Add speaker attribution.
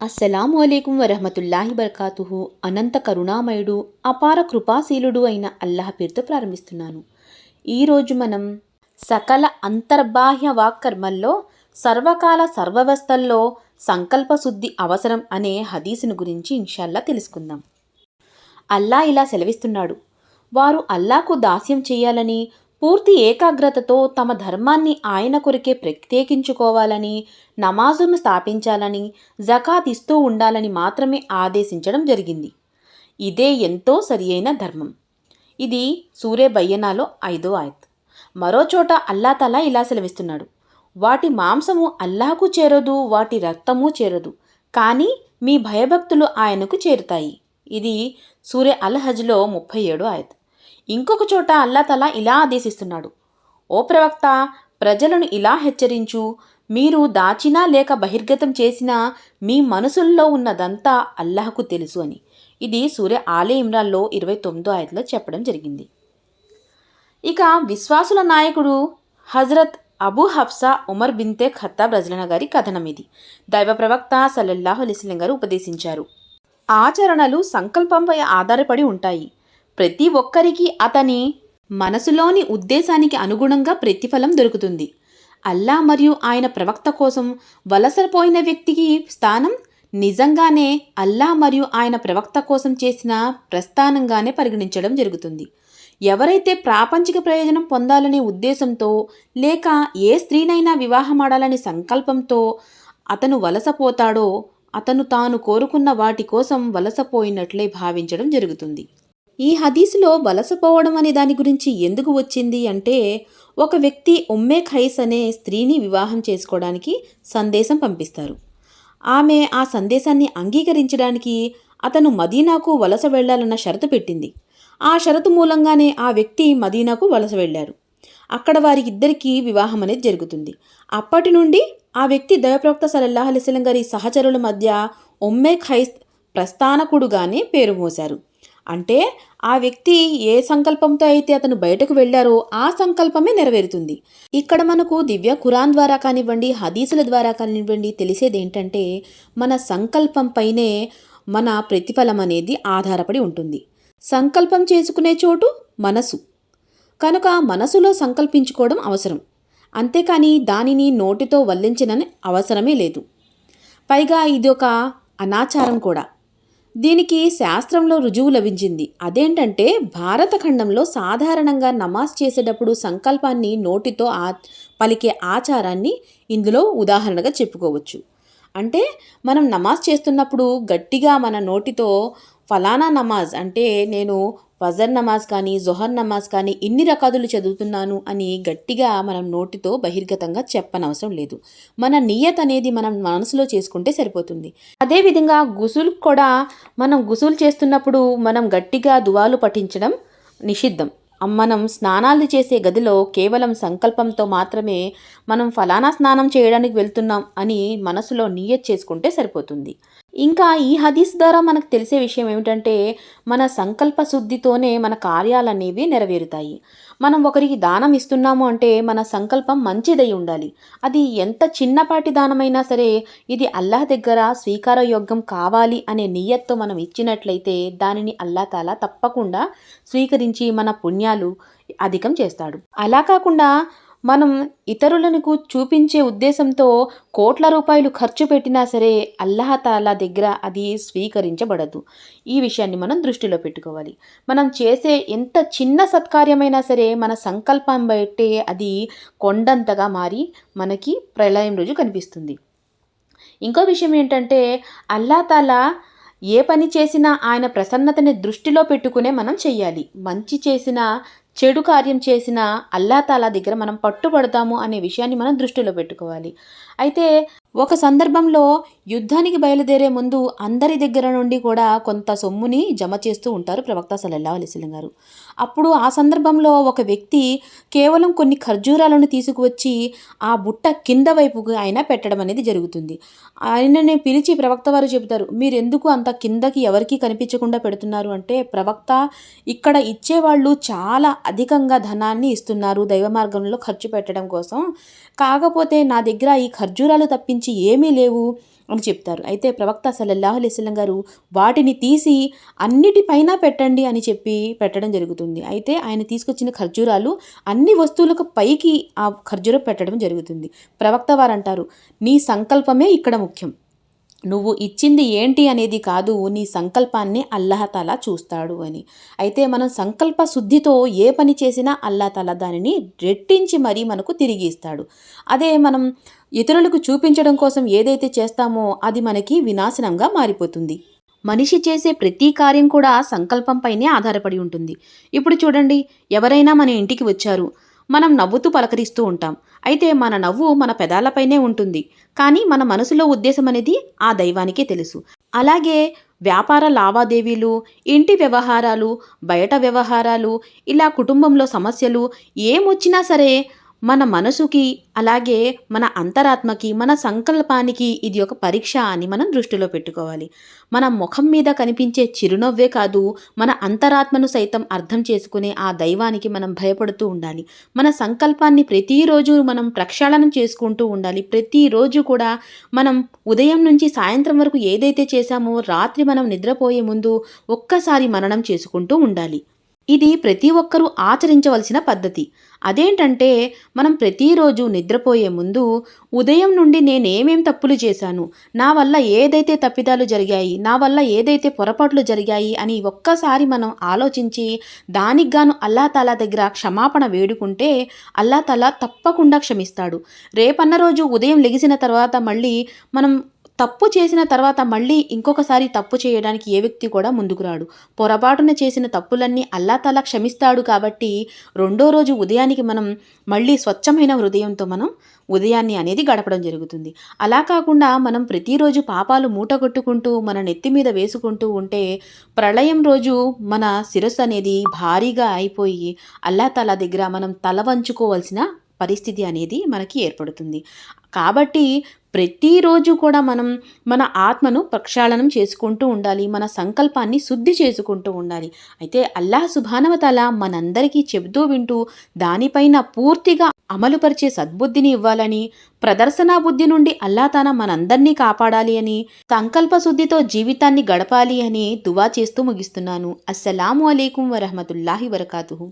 Speaker 1: అస్సలాము అలైకుం వరహమతుల్లాహి బర్కాతుహు. అనంత కరుణామయుడు అపార కృపాశీలుడు అయిన అల్లాహ్ పేరుతో ప్రారంభిస్తున్నాను. ఈరోజు మనం సకల అంతర్బాహ్య వాక్కర్మల్లో సర్వకాల సర్వవస్థల్లో సంకల్ప శుద్ధి అవసరం అనే హదీసును గురించి ఇన్షాల్లా తెలుసుకుందాం. అల్లా ఇలా సెలవిస్తున్నాడు. వారు అల్లాకు దాస్యం చేయాలని పూర్తి ఏకాగ్రతతో తమ ధర్మాన్ని ఆయన కొరికే ప్రత్యేకించుకోవాలని నమాజును స్థాపించాలని జకాత్ ఇస్తూ ఉండాలని మాత్రమే ఆదేశించడం జరిగింది. ఇదే ఎంతో సరియైన ధర్మం. ఇది సూర్య బయ్యనాలో ఐదో ఆయత్. మరో చోట ఇలా సెలవిస్తున్నాడు. వాటి మాంసము అల్లాహకు చేరదు వాటి రక్తము చేరదు. కానీ మీ భయభక్తులు ఆయనకు చేరుతాయి. ఇది సూర్య అల్ హజ్లో ముప్పై ఏడు ఆయత్. ఇంకొక చోట అల్లా తలా ఇలా ఆదేశిస్తున్నాడు. ఓ ప్రవక్త ప్రజలను ఇలా హెచ్చరించు. మీరు దాచినా లేక బహిర్గతం చేసినా మీ మనసుల్లో ఉన్నదంతా అల్లాహకు తెలుసు అని. ఇది సూర్య ఆలే ఇమ్రాన్లో ఇరవై తొమ్మిదో ఆయతలో చెప్పడం జరిగింది. ఇక విశ్వాసుల నాయకుడు హజరత్ అబూ హఫ్సా ఉమర్ బిన్తే ఖత్తాబ్ రజలన గారి కథనం ఇది. దైవ ప్రవక్త సల్లల్లాహు అలిస్లం గారు ఉపదేశించారు. ఆచరణలు సంకల్పంపై ఆధారపడి ఉంటాయి. ప్రతి ఒక్కరికి అతని మనసులోని ఉద్దేశానికి అనుగుణంగా ప్రతిఫలం దొరుకుతుంది. అల్లా మరియు ఆయన ప్రవక్త కోసం వలసపోయిన వ్యక్తికి స్థానం నిజంగానే అల్లా మరియు ఆయన ప్రవక్త కోసం చేసిన ప్రస్థానంగానే పరిగణించడం జరుగుతుంది. ఎవరైతే ప్రాపంచిక ప్రయోజనం పొందాలనే ఉద్దేశంతో లేక ఏ స్త్రీనైనా వివాహమాడాలనే సంకల్పంతో అతను వలసపోతాడో అతను తాను కోరుకున్న వాటి కోసం వలసపోయినట్లే భావించడం జరుగుతుంది. ఈ హదీసులో వలసపోవడం అనే దాని గురించి ఎందుకు వచ్చింది అంటే ఒక వ్యక్తి ఉమ్మే ఖైస్ అనే స్త్రీని వివాహం చేసుకోవడానికి సందేశం పంపిస్తారు. ఆమె ఆ సందేశాన్ని అంగీకరించడానికి అతను మదీనాకు వలస వెళ్ళాలన్న షరతు పెట్టింది. ఆ షరతు మూలంగానే ఆ వ్యక్తి మదీనాకు వలస వెళ్ళారు. అక్కడ వారికిద్దరికీ వివాహం అనేది జరుగుతుంది. అప్పటి నుండి ఆ వ్యక్తి దయప్రవక్త సలల్లాహ్ అలిస్లం గారి సహచరుల మధ్య ఒమ్మే ఖైస్ ప్రస్థానకుడుగానే పేరు మోశారు. అంటే ఆ వ్యక్తి ఏ సంకల్పంతో అయితే అతను బయటకు వెళ్ళారో ఆ సంకల్పమే నెరవేరుతుంది. ఇక్కడ మనకు దివ్య ఖురాన్ ద్వారా కానివ్వండి హదీసుల ద్వారా కానివ్వండి తెలిసేది ఏంటంటే మన సంకల్పంపైనే మన ప్రతిఫలం అనేది ఆధారపడి ఉంటుంది. సంకల్పం చేసుకునే చోటు మనసు. కనుక మనసులో సంకల్పించుకోవడం అవసరం. అంతేకాని దానిని నోటితో వల్లించిన అవసరమే లేదు. పైగా ఇది ఒక అనాచారం కూడా. దీనికి శాస్త్రంలో రుజువు లభించింది. అదేంటంటే భారత ఖండంలో సాధారణంగా నమాజ్ చేసేటప్పుడు సంకల్పాన్ని నోటితో ఆ పలికే ఆచారాన్ని ఇందులో ఉదాహరణగా చెప్పుకోవచ్చు. అంటే మనం నమాజ్ చేస్తున్నప్పుడు గట్టిగా మన నోటితో ఫలానా నమాజ్ అంటే నేను ఫజర్ నమాజ్ కానీ జొహర్ నమాజ్ కానీ ఇన్ని రకాదులు చదువుతున్నాను అని గట్టిగా మనం నోటితో బహిర్గతంగా చెప్పనవసరం లేదు. మన నియత్ అనేది మనం మనసులో చేసుకుంటే సరిపోతుంది. అదేవిధంగా గుసులు కూడా మనం గుసులు చేస్తున్నప్పుడు మనం గట్టిగా దువాలు పఠించడం నిషిద్ధం. మనం స్నానాలు చేసే గదిలో కేవలం సంకల్పంతో మాత్రమే మనం ఫలానా స్నానం చేయడానికి వెళ్తున్నాం అని మనసులో నియత్ చేసుకుంటే సరిపోతుంది. ఇంకా ఈ హదీస్ ద్వారా మనకు తెలిసే విషయం ఏమిటంటే మన సంకల్ప శుద్ధితోనే మన కార్యాలనేవి నెరవేరుతాయి. మనం ఒకరికి దానం ఇస్తున్నాము అంటే మన సంకల్పం మంచిదై ఉండాలి. అది ఎంత చిన్నపాటి దానమైనా సరే ఇది అల్లాహ్ దగ్గర స్వీకారయోగ్యం కావాలి అనే నియత్తో మనం ఇచ్చినట్లయితే దానిని అల్లా తాలా తప్పకుండా స్వీకరించి మన పుణ్యాలు అధికం చేస్తాడు. అలా కాకుండా మనం ఇతరులకు చూపించే ఉద్దేశంతో కోట్ల రూపాయలు ఖర్చు పెట్టినా సరే అల్లహతాలా దగ్గర అది స్వీకరించబడదు. ఈ విషయాన్ని మనం దృష్టిలో పెట్టుకోవాలి. మనం చేసే ఎంత చిన్న సత్కార్యమైనా సరే మన సంకల్పం బట్టే అది కొండంతగా మారి మనకి ప్రళయం రోజు కనిపిస్తుంది. ఇంకో విషయం ఏంటంటే అల్లాతాలా ఏ పని చేసినా ఆయన ప్రసన్నతని దృష్టిలో పెట్టుకునే మనం చెయ్యాలి. మంచి చేసిన చెడు కార్యం చేసిన అల్లాతాలా దగ్గర మనం పట్టుబడతాము అనే విషయాన్ని మనం దృష్టిలో పెట్టుకోవాలి. అయితే ఒక సందర్భంలో యుద్ధానికి బయలుదేరే ముందు అందరి దగ్గర నుండి కూడా కొంత సొమ్ముని జమ చేస్తూ ఉంటారు ప్రవక్త సలల్లా అలిస్లం గారు. అప్పుడు ఆ సందర్భంలో ఒక వ్యక్తి కేవలం కొన్ని ఖర్జూరాలను తీసుకువచ్చి ఆ బుట్ట కింద వైపుకు ఆయన పెట్టడం అనేది జరుగుతుంది. ఆయనని పిలిచి ప్రవక్త వారు చెబుతారు మీరు ఎందుకు అంత కిందకి ఎవరికి కనిపించకుండా పెడుతున్నారు? అంటే ప్రవక్త ఇక్కడ ఇచ్చేవాళ్ళు చాలా అధికంగా ధనాన్ని ఇస్తున్నారు దైవ మార్గంలో ఖర్చు పెట్టడం కోసం. కాకపోతే నా దగ్గర ఈ ఖర్జూరాలు తప్పించి ఏమీ లేవు అని చెప్తారు. అయితే ప్రవక్త సల్లల్లాహు అలైస్లం గారు వాటిని తీసి అన్నిటిపైన పెట్టండి అని చెప్పి పెట్టడం జరుగుతుంది. అయితే ఆయన తీసుకొచ్చిన ఖర్జూరాలు అన్ని వస్తువులకు పైకి ఆ ఖర్జూరం పెట్టడం జరుగుతుంది. ప్రవక్త వారు అంటారు నీ సంకల్పమే ఇక్కడ ముఖ్యం. నువ్వు ఇచ్చింది ఏంటి అనేది కాదు నీ సంకల్పాన్ని అల్లహతల చూస్తాడు అని. అయితే మనం సంకల్ప శుద్ధితో ఏ పని చేసినా అల్లాహతాలా దానిని రెట్టించి మరీ మనకు తిరిగి ఇస్తాడు. అదే మనం ఇతరులకు చూపించడం కోసం ఏదైతే చేస్తామో అది మనకి వినాశనంగా మారిపోతుంది. మనిషి చేసే ప్రతి కార్యం కూడా సంకల్పంపైనే ఆధారపడి ఉంటుంది. ఇప్పుడు చూడండి ఎవరైనా మన ఇంటికి వచ్చారు. మనం నవ్వుతూ పలకరిస్తూ ఉంటాం. అయితే మన నవ్వు మన పెదాలపైనే ఉంటుంది. కానీ మన మనసులో ఉద్దేశం అనేది ఆ దైవానికే తెలుసు. అలాగే వ్యాపార లావాదేవీలు ఇంటి వ్యవహారాలు బయట వ్యవహారాలు ఇలా కుటుంబంలో సమస్యలు ఏమొచ్చినా సరే మన మనసుకి అలాగే మన అంతరాత్మకి మన సంకల్పానికి ఇది ఒక పరీక్ష అని మనం దృష్టిలో పెట్టుకోవాలి. మన ముఖం మీద కనిపించే చిరునవ్వే కాదు మన అంతరాత్మను సైతం అర్థం చేసుకునే ఆ దైవానికి మనం భయపడుతూ ఉండాలి. మన సంకల్పాన్ని ప్రతిరోజు మనం ప్రక్షాళన చేసుకుంటూ ఉండాలి. ప్రతిరోజు కూడా మనం ఉదయం నుంచి సాయంత్రం వరకు ఏదైతే చేశామో రాత్రి మనం నిద్రపోయే ముందు ఒక్కసారి మననం చేసుకుంటూ ఉండాలి. ఇది ప్రతి ఒక్కరూ ఆచరించవలసిన పద్ధతి. అదేంటంటే మనం ప్రతిరోజు నిద్రపోయే ముందు ఉదయం నుండి నేనేమేం తప్పులు చేశాను? నా వల్ల ఏదైతే తప్పిదాలు జరిగాయి నా వల్ల ఏదైతే పొరపాట్లు జరిగాయి అని ఒక్కసారి మనం ఆలోచించి దానికి గాను అల్లాతాలా దగ్గర క్షమాపణ వేడుకుంటే అల్లాతాలా తప్పకుండా క్షమిస్తాడు. రేపన్న రోజు ఉదయం లెగిసిన తర్వాత మళ్ళీ మనం తప్పు చేసిన తర్వాత మళ్ళీ ఇంకొకసారి తప్పు చేయడానికి ఏ వ్యక్తి కూడా ముందుకు రాడు. పొరపాటున చేసిన తప్పులన్నీ అల్లాతలా క్షమిస్తాడు కాబట్టి రెండో రోజు ఉదయానికి మనం మళ్ళీ స్వచ్ఛమైన హృదయంతో మనం ఉదయాన్ని అనేది గడపడం జరుగుతుంది. అలా కాకుండా మనం ప్రతిరోజు పాపాలు మూటగొట్టుకుంటూ మన నెత్తి మీద వేసుకుంటూ ఉంటే ప్రళయం రోజు మన శిరస్సు అనేది భారీగా అయిపోయి అల్లాతలా దగ్గర మనం తల వంచుకోవాల్సిన పరిస్థితి అనేది మనకి ఏర్పడుతుంది. కాబట్టి ప్రతిరోజు కూడా మనం మన ఆత్మను ప్రక్షాళనం చేసుకుంటూ ఉండాలి మన సంకల్పాన్ని శుద్ధి చేసుకుంటూ ఉండాలి. అయితే అల్లాహ్ సుభానవతల మనందరికీ చెబుతూ వింటూ దానిపైన పూర్తిగా అమలుపరిచే సద్బుద్ధిని ఇవ్వాలని ప్రదర్శనా బుద్ధి నుండి అల్లాతాన మనందరినీ కాపాడాలి అని సంకల్ప శుద్ధితో జీవితాన్ని గడపాలి అని దువా చేస్తూ ముగిస్తున్నాను. అస్సలాము అలైకుం వరహమతుల్లాహి వరకాతుహు.